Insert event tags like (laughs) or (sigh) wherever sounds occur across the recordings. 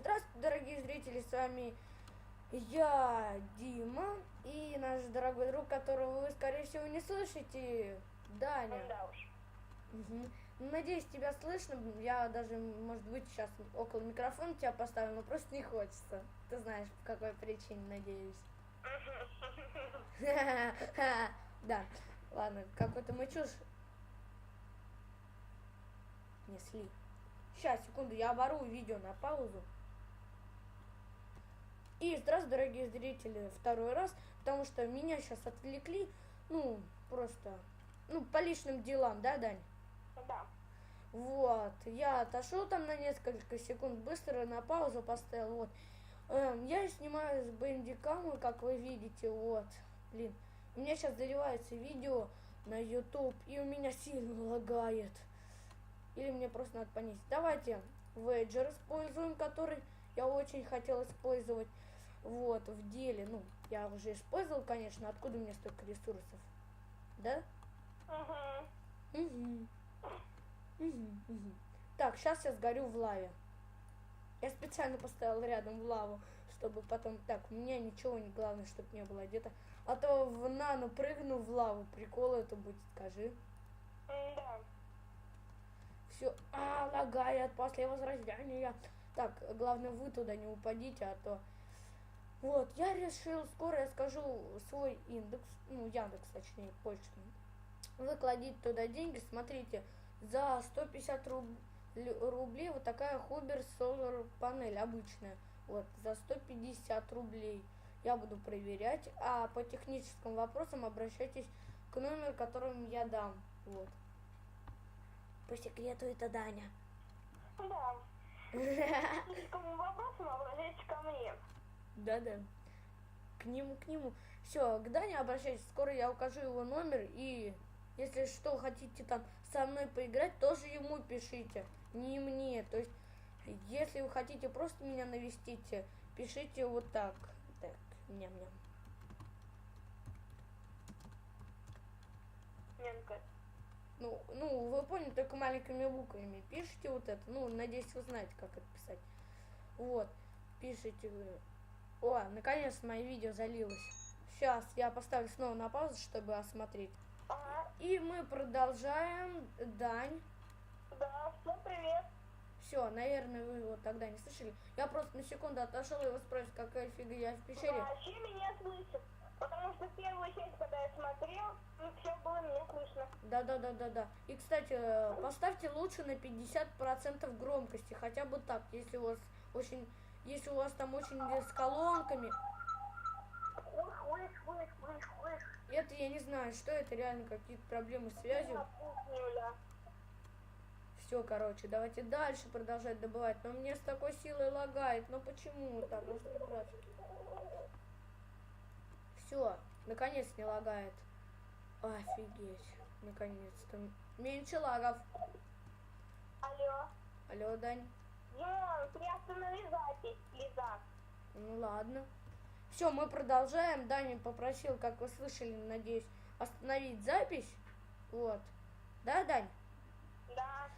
здравствуйте, дорогие зрители, с вами я, Дима, и наш дорогой друг, которого вы, скорее всего, не слышите, Даня. Да уж. Мгм. Надеюсь, тебя слышно. Я даже, может быть, сейчас около микрофона тебя поставлю, но просто не хочется. Ты знаешь, по какой причине, надеюсь. (laughs) Да, ладно, какой-то мы чушь несли. Сейчас, секунду, я обору видео на паузу. И здравствуйте, дорогие зрители, второй раз, потому что меня сейчас отвлекли, ну, просто, ну, по личным делам, да, Дань? Да. Вот, я отошел там на несколько секунд, быстро на паузу поставил, вот. Эм, я снимаю с бендикамы, как вы видите, вот. Блин, у меня сейчас заливается видео на YouTube, и у меня сильно лагает. Или мне просто надо понизить. Давайте Веджер используем, который я очень хотел использовать. Вот, в деле, ну, я уже использовал, конечно, откуда у меня столько ресурсов? Да? Угу. Угу. Угу, угу. Так, сейчас я сгорю в лаве. Я специально поставил рядом в лаву, чтобы потом... Так, у меня ничего не главное, чтобы не было где-то. А то в нану прыгну в лаву. Прикол это будет, скажи. Да. Все, а, лагает после возрождения. Так, главное, вы туда не упадите, а то... Вот, я решил, скоро я скажу свой индекс, ну, Яндекс, точнее, почту. Вы кладите туда деньги, смотрите, за 150 руб... рублей вот такая Хубер Solar панель обычная. Вот, за 150 рублей я буду проверять, а по техническим вопросам обращайтесь к номеру, которым я дам. Вот. По секрету это Даня. Да. (laughs) К кому вопросам обращайтесь ко мне. Да-да. К нему, к нему. Все, к Дане обращайтесь. Скоро я укажу его номер. И если что, хотите там со мной поиграть, тоже ему пишите. Не мне. То есть, если вы хотите просто меня навестить, пишите вот так. Так, ням-ням. Нянка. Ну, ну, вы поняли, только маленькими буквами. Пишите вот это. Ну, надеюсь, вы знаете, как это писать. Вот. Пишите вы. О, наконец мое видео залилось. Сейчас я поставлю снова на паузу, чтобы осмотреть. Ага. И мы продолжаем. Дань. Да, всем привет. Все, наверное, вы его тогда не слышали. Я просто на секунду отошел и его спросил, какая фига я в пещере. Вообще меня слышит. Потому что первую часть, когда я смотрел, ну, все было меня слышно. Да, да, да, да, да. И, кстати, э, поставьте лучше на 50% громкости, хотя бы так, если у вас очень, если у вас там очень с колонками. Это я не знаю, что это реально какие-то проблемы с связью. Все, короче, давайте дальше продолжать добывать. Но мне с такой силой лагает. Ну почему так? Все, наконец не лагает. Офигеть. Наконец-то. Меньше лагов. Алло. Алло, Дань. Димон, приостанови запись, Лиза. Ну ладно. Все, мы продолжаем. Даня попросил, как вы слышали, надеюсь, остановить запись. Вот. Да, Дань? Да.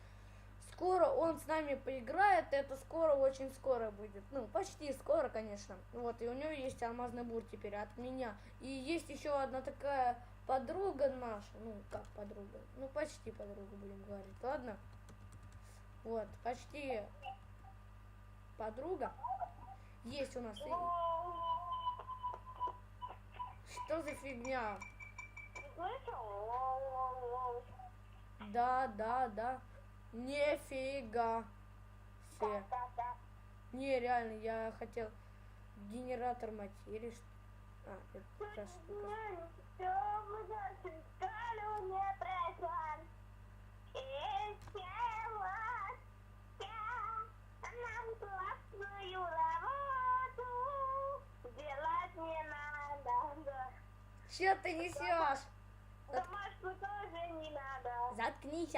Скоро он с нами поиграет, это скоро, очень скоро будет. Ну, почти скоро, конечно. Вот, и у него есть алмазный бур теперь от меня. И есть еще одна такая подруга наша. Ну, как подруга? Ну, почти подруга, будем говорить. Ладно? Вот, почти подруга. Есть у нас. Что за фигня? Да, да, да. Нифига. Все. Не, реально, я хотел генератор материи. А, это штука. Делать не надо, да. Че ты несешь? Домашку тоже не надо. Заткнись.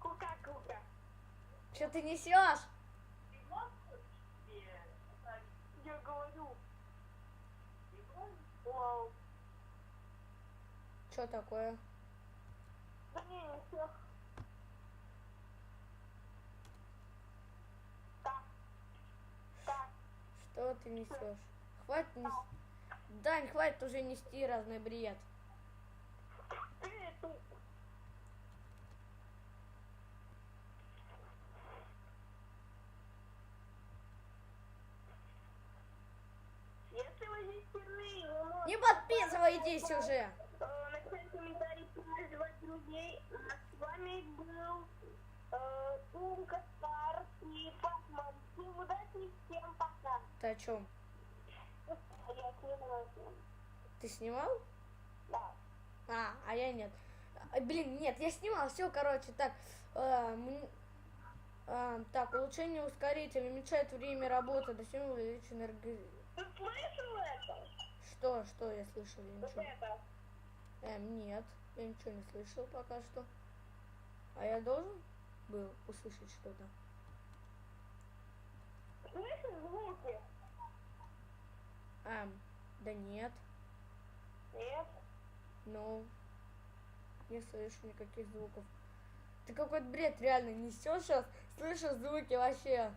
Кука-кука. Че ты несешь? Я говорю. Вау. Че такое? Да не, все. Так. ты несешь? Хватит нес... Дань, хватит уже нести разный бред. Не подписывайтесь уже. Ты о чем? Я снимаю. Ты снимал? Да. А, а я нет. Блин, нет, я снимал, все, короче, так. э, м- а, так, улучшение ускорителя уменьшает время работы, до 7 увеличить энерго... Ты слышал это? Что, что я слышал? Я ничего. это. Эм, нет, я ничего не слышал пока что. А я должен был услышать что-то? Слышишь звуки? Эм, да нет, Нет. ну, не слышу никаких звуков. Ты какой-то бред реально несешь сейчас, слышишь звуки вообще.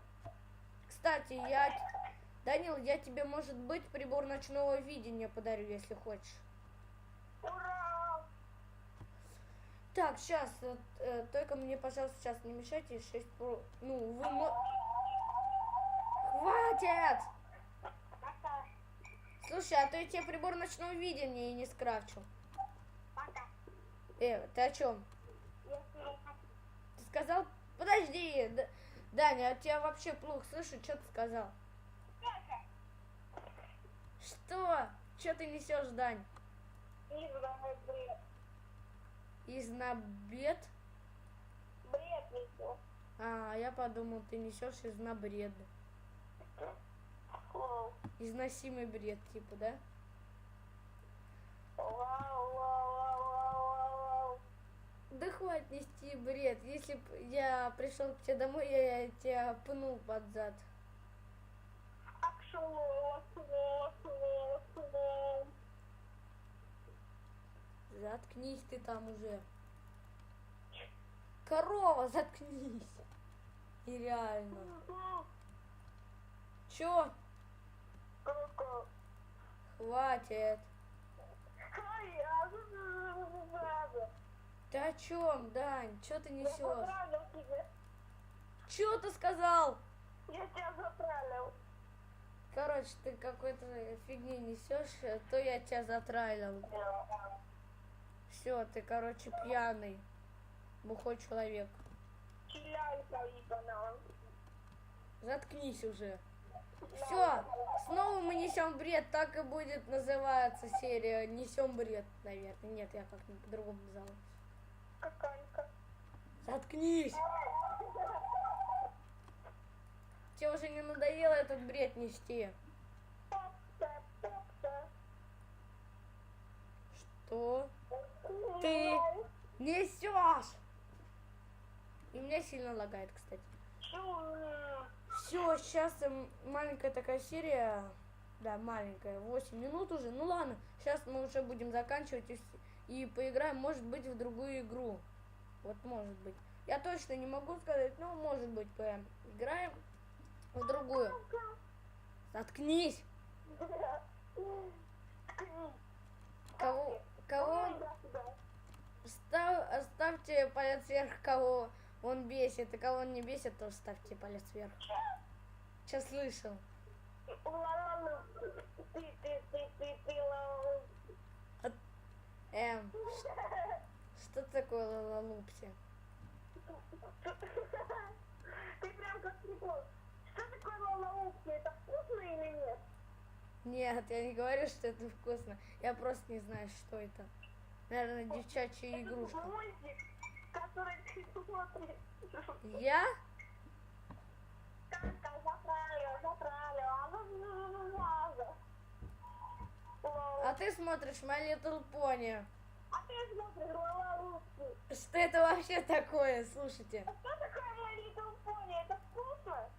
Кстати, я... Данил, я тебе, может быть, прибор ночного видения подарю, если хочешь. Ура! Так, сейчас, только мне, пожалуйста, сейчас не мешайте, 6 про... Ну, вы... Хватит! Слушай, а то я тебе прибор ночного видения и не скрафчу. Пока. Э, ты о чем? Ты сказал... Подожди, Д- Даня, я тебя вообще плохо слышу, что ты сказал? Что? Что ты несешь, Дань? не знаю, бред. Несу. А, я подумал, ты несешь из на бред. Вау. Износимый бред, типа, да? Вау, вау, вау, вау, вау. Да хватит нести бред. Если б я пришел к тебе домой, я тебя пнул под зад. Заткнись ты там уже. Корова, заткнись. И реально. Чё? Хватит. Ты о чем, Дань? Чё ты несешь? Чё ты сказал? Я тебя заправил. Короче, ты какой-то фигни несешь, то я тебя затрайлил. Все, ты, короче, пьяный. Бухой человек. Заткнись уже. Все, снова мы несем бред, так и будет называться серия Несем бред, наверное. Нет, я как-нибудь по-другому назову. Каканька. Заткнись! Тебе уже не надоело этот бред нести? Что ты несешь? И меня сильно лагает, кстати. Все, сейчас маленькая такая серия. Да, маленькая, 8 минут уже. Ну ладно, сейчас мы уже будем заканчивать и, и поиграем, может быть, в другую игру. Вот может быть. Я точно не могу сказать, но может быть поиграем в другую. Заткнись! Кого, кого став, ставьте палец вверх, кого он бесит, и кого он не бесит, тоже ставьте палец вверх. Сейчас слышал. Эм, что такое лалалупси? Ты прям как прикол. Что такое лалаупси? Это вкусно или нет? Нет, я не говорю, что это вкусно. Я просто не знаю, что это. Наверное, девчачья игрушка. Который ты смотришь. Я? Танка, заправил, заправил, а ну, ваза. А ты смотришь My Little Pony. А ты смотришь лалаупси. Что это вообще такое? Слушайте. А что такое My Little Pony? Это вкусно?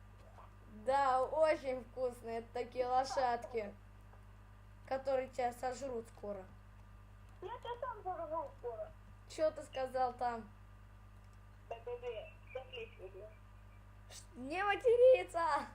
Да, очень вкусно. Это такие лошадки, которые тебя сожрут скоро. Я тебя сам порву скоро. Что ты сказал там? Не материться!